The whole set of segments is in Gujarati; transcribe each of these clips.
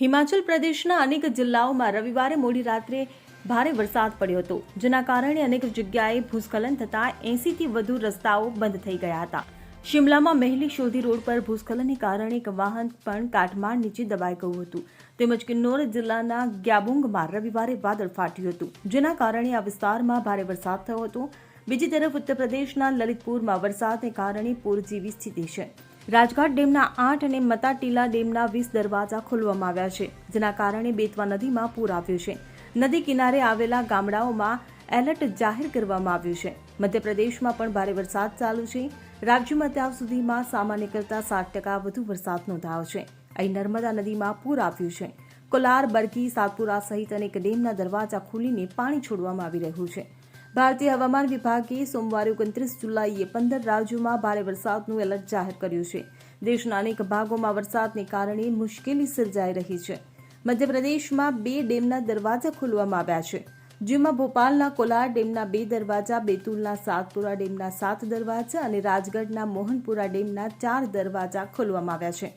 હિમાચલ પ્રદેશના અનેક જિલ્લાઓમાં રવિવારે મોડી રાત્રે ભારે વરસાદ પડ્યો હતો, જેના કારણે અનેક જગ્યાએ ભૂસ્ખલન થતાં એંસીથી વધુ રસ્તાઓ બંધ થઈ ગયા હતા. શિમલામાં મહેલી શોધી રોડ પર ભૂસ્ખલનને કારણે એક વાહન પણ કાટમાળ નીચે દબાઈ ગયું હતું. તેમજ કિન્નોર જિલ્લાના ગ્યાબુંગમાં રવિવારે વાદળ ફાટ્યું હતું, જેના કારણે આ વિસ્તારમાં ભારે વરસાદ થયો હતો. બીજી તરફ ઉત્તર પ્રદેશના લલિતપુરમાં વરસાદને કારણે પૂર જેવી સ્થિતિ છે. રાજઘાટ ડેમના આઠ અને મતાટીલા ડેમના વીસ દરવાજા ખોલવામાં આવ્યા છે, જેના કારણે બેતવા નદીમાં પૂર આવ્યું છે. નદી કિનારે આવેલા ગામડાઓમાં એલર્ટ જાહેર કરવામાં આવ્યું છે. મધ્યપ્રદેશમાં પણ ભારે વરસાદ ચાલુ છે. રાજ્યમાં અત્યાર સુધીમાં સામાન્ય કરતાં સાત ટકા વધુ વરસાદ નોંધાયો છે. અહીં નર્મદા નદીમાં પૂર આવ્યું છે. કોલાર, બરકી, સાતપુરા સહિત અનેક ડેમના દરવાજા ખોલીને પાણી છોડવામાં આવી રહ્યું છે. ભારતીય હવામાન વિભાગે સોમવારે ઓગણત્રીસ જુલાઈએ પંદર રાજ્યોમાં ભારે વરસાદનું એલર્ટ જાહેર કર્યું છે. દેશના અનેક ભાગોમાં વરસાદને કારણે મુશ્કેલી સર્જાઈ રહી છે. મધ્યપ્રદેશમાં બે ડેમના દરવાજા ખોલવામાં આવ્યા છે. જેમાં ભોપાલના કોલાર ડેમના બે દરવાજા, બેતુલના સાતપુરા ડેમના સાત દરવાજા અને રાજગઢના મોહનપુરા ડેમના ચાર દરવાજા ખોલવામાં આવ્યા છે.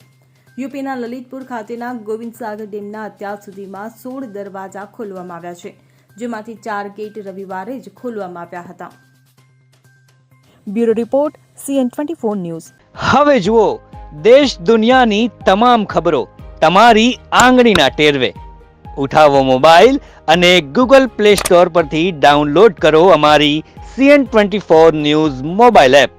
યુપીના લલિતપુર ખાતેના ગોવિંદસાગર ડેમના અત્યાર સુધીમાં સોળ દરવાજા ખોલવામાં આવ્યા છે. જેમાંથી ચાર ગેટ રવિવારે જ ખોલવામાં આવ્યા હતા. Bureau report CN twenty four news. હવે જુઓ દેશ દુનિયાની તમામ ખબરો તમારી આંગળીના ટેરવે. ઉઠાવો મોબાઈલ અને ગૂગલ પ્લે સ્ટોર પરથી ડાઉનલોડ કરો અમારી CN twenty four news mobile app.